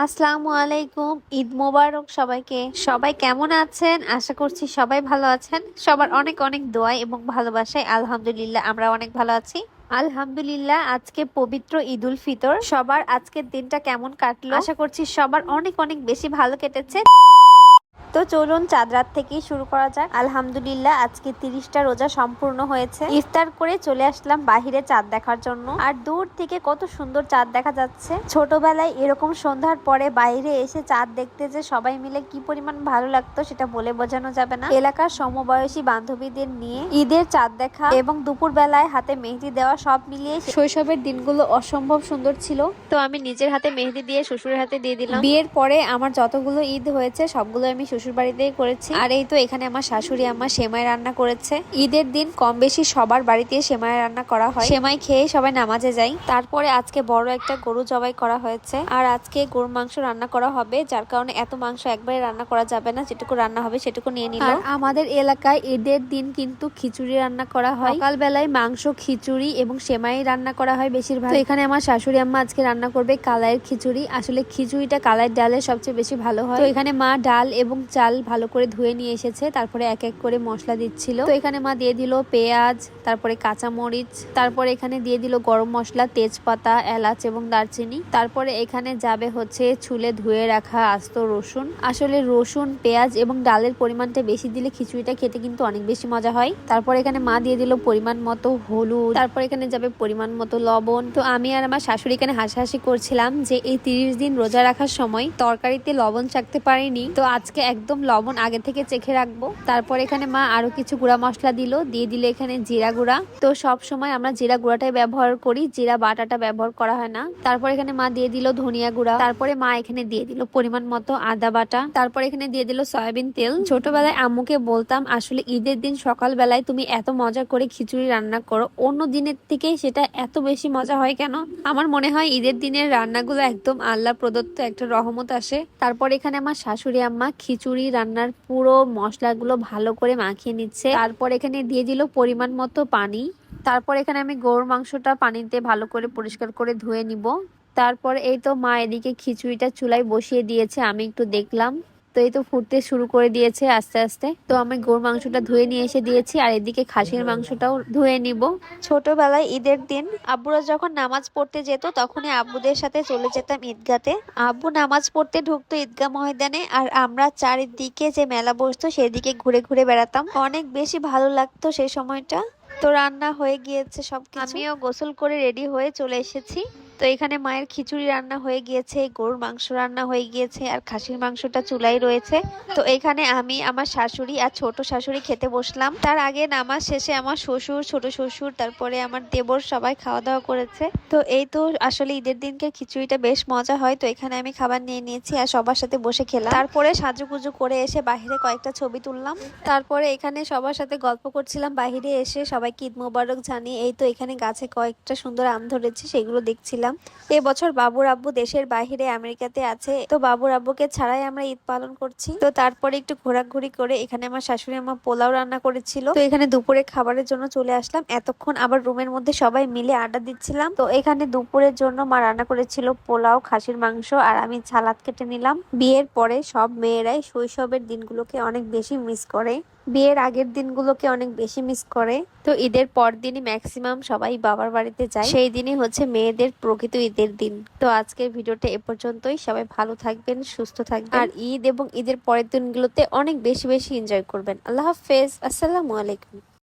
আসসালামু আলাইকুম, ঈদ মোবারক সবাইকে। সবাই কেমন আছেন? আশা করছি সবাই ভালো আছেন। সবার অনেক অনেক দোয়া এবং ভালোবাসায় আলহামদুলিল্লাহ, আমরা অনেক ভালো আছি। আলহামদুলিল্লাহ, আজকে পবিত্র ঈদ উল ফিতর। সবার আজকের দিনটা কেমন কাটলো? আশা করছি সবার অনেক অনেক বেশি ভালো কেটেছে। তো চলুন চাঁদ রাত থেকেই শুরু করা যাক। আলহামদুলিল্লাহ, আজকে তিরিশটা রোজা সম্পূর্ণ হয়েছে। ইফতার করে চলে আসলাম বাহিরে চাঁদ দেখার জন্য। আর দূর থেকে কত সুন্দর চাঁদ দেখা যাচ্ছে। ছোটবেলায় এরকম সন্ধ্যার পরে বাইরে এসে চাঁদ দেখতে যে সবাই মিলে কি পরিমাণ ভালো লাগতো, সেটা বলে বোঝানো যাবে না। এলাকার সমবয়সী বান্ধবীদের নিয়ে ঈদের চাঁদ দেখা এবং দুপুর বেলায় হাতে মেহেদি দেওয়া সব মিলিয়ে শৈশবের দিনগুলো অসম্ভব সুন্দর ছিল। তো আমি নিজের হাতে মেহেদি দিয়ে, শ্বশুরের হাতে দিয়ে দিলাম। বিয়ের পরে আমার যতগুলো ঈদ হয়েছে সবগুলো আমি শ্বশুর বাড়িতেই করেছি। আর এই তো এখানে আমার শাশুড়ি আমার সেমাই রান্না করেছে। ঈদের দিন কম বেশি সবার বাড়িতে সেমাই রান্না করা হয়। সেমাই খেয়ে সবাই নামাজে যাই তারপরে আজকে বড় একটা গরু জবাই করা হয়েছে। আর আজকে গরুর মাংস রান্না করা হবে, যার কারণে এত মাংস একবারে রান্না করা যাবে না। যেটুকু রান্না হবে সেটুকু নিয়ে নিল। আমাদের এলাকায় ঈদের দিন কিন্তু খিচুড়ি রান্না করা হয়। সকাল বেলায় মাংস, খিচুড়ি এবং সেমাই রান্না করা হয় বেশিরভাগ। এখানে আমার শাশুড়ি, আম্মা আজকে রান্না করবে কালাইয়ের খিচুড়ি। আসলে খিচুড়িটা কালাইয়ের ডালের সবচেয়ে বেশি ভালো হয়। তো এখানে মা ডাল এবং চাল ভালো করে ধুয়ে নিয়ে এসেছে, তারপরে এক এক করে মশলা দিচ্ছিল। তো এখানে মা দিয়ে দিল পেঁয়াজ, তারপরে কাঁচা মরিচ তারপরে এখানে দিয়ে দিল গরম মশলা, তেজপাতা, এলাচ এবং দারচিনি। তারপরে এখানে যাবে হচ্ছে ছুলে ধুয়ে রাখা আস্ত রসুন। আসলে রসুন, পেঁয়াজ এবং ডালের পরিমাণটা বেশি দিলে খিচুড়িটা খেতে কিন্তু অনেক বেশি মজা হয়। তারপর এখানে মা দিয়ে দিল পরিমাণ মতো হলুদ। তারপর এখানে যাবে পরিমাণ মতো লবণ। তো আমি আর আমার শাশুড়ি এখানে হাসাহাসি করছিলাম যে এই তিরিশ দিন রোজা রাখার সময় তরকারিতে লবণ চাকতে পারিনি। তো আজকে একদম লবণ আগে থেকে চেখে রাখব। তারপর এখানে মা আরও কিছু গুঁড়া মশলা দিল, দিয়ে দিলে এখানে জিরা গুঁড়া। তো সব সময় আমরা জিরা গুঁড়াটাই ব্যবহার করি, জিরা বাটাটা ব্যবহার করা হয় না। তারপর এখানে মা দিয়ে দিল ধনিয়া গুঁড়া। তারপরে মা এখানে দিয়ে দিল পরিমাণ মতো আদা বাটা। তারপর এখানে দিয়ে দিল সয়াবিন তেল। ছোটবেলায় আম্মুকে বলতাম, আসলে ঈদের দিন সকাল বেলায় তুমি এত মজা করে খিচুড়ি রান্না করো। অন্য দিনের থেকে সেটা এত বেশি মজা হয় কেন? আমার মনে হয় ঈদের দিনের রান্নাগুলো একদম আল্লাহ প্রদত্ত একটা রহমত আসে। তারপর এখানে আমার শাশুড়ি আম্মা খিচুড়ি রান্নার পুরো মশলাগুলো ভালো করে মাখিয়ে নিচ্ছে। তারপর এখানে দিয়ে দিল পরিমাণ মতো পানি। তারপর এখানে আমি গরুর মাংসটা পানিতে ভালো করে পরিষ্কার করে ধুয়ে নিব। তারপর এই তো মা এদিকে খিচুড়িটা চুলায় বসিয়ে দিয়েছে, আমি একটু দেখলাম। তো এই তো ফুটতে শুরু করে দিয়েছে আস্তে আস্তে। তো আমি গরুর মাংসটা ধুয়ে নিয়ে এসে দিয়েছি আর এদিকে খাসির মাংসটাও ধুয়ে নিব। ছোটবেলায় ঈদের দিন আব্বুরা যখন নামাজ পড়তে যেত তখনই আব্বুদের সাথে চলে যেতাম ঈদগাতে। আব্বু নামাজ পড়তে ঢুকতো ঈদগা ময়দানে আর আমরা চারিদিকে যে মেলা বসতো সেদিকে ঘুরে ঘুরে বেড়াতাম। অনেক বেশি ভালো লাগতো সেই সময়টা। তো রান্না হয়ে গিয়েছে সব আমিও গোসল করে রেডি হয়ে চলে এসেছি। তো এখানে মায়ের খিচুড়ি রান্না হয়ে গিয়েছে, গরুর মাংস রান্না হয়ে গিয়েছে, আর খাসির মাংসটা চুলাই রয়েছে। তো এখানে আমি আমার শাশুড়ি আর ছোট শাশুড়ি খেতে বসলাম। তার আগে নামাজ শেষে আমার শ্বশুর, ছোট শ্বশুর, তারপরে আমার দেবর সবাই খাওয়া দাওয়া করেছে। তো এই তো আসলে ঈদের দিনকে খিচুড়িটা বেশ মজা হয়। তো এখানে আমি খাবার নিয়ে নিয়েছি আর সবার সাথে বসে খেলাম। তারপরে সাজুগুজু করে এসে বাহিরে কয়েকটা ছবি তুললাম। তারপরে এখানে সবার সাথে গল্প করছিলাম। বাহিরে এসে সবাইকে ঈদ মোবারক জানিয়ে, এই তো এখানে গাছে কয়েকটা সুন্দর আম ধরেছে, সেগুলো দেখছিলাম। এবছর বাবুর আব্বু দেশের বাহিরে আমেরিকাতে আছে, তো বাবুর আব্বুকে ছাড়াই আমরা ঈদ পালন করছি। তো তারপরে একটু ঘোরাঘুরি করে এখানে আমার শাশুড়ি আমার পোলাও রান্না করেছিল। তো এখানে দুপুরে খাবারের জন্য চলে আসলাম। এতক্ষণ আবার রুমের মধ্যে সবাই মিলে আড্ডা দিচ্ছিলাম। তো এখানে দুপুরের জন্য মা রান্না করেছিল পোলাও, খাসির মাংস আর আমি ছালাদ কেটে নিলাম। বিয়ের পরে সব মেয়েরাই শৈশবের দিনগুলোকে অনেক বেশি মিস করে। বিয়ের আগের দিনগুলোকে অনেক বেশি মিস করে। তো ঈদের পর দিনই ম্যাক্সিমাম সবাই বাবার বাড়িতে যায়। সেই দিনই হচ্ছে মেয়েদের প্রকৃত ঈদের দিন। তো আজকের ভিডিওটা এ পর্যন্তই। সবাই ভালো থাকবেন সুস্থ থাকবেন। আর ঈদ এবং ঈদের পরের দিনগুলোতে অনেক বেশি বেশি এনজয় করবেন। আল্লাহ হাফেজ। আসসালামু আলাইকুম।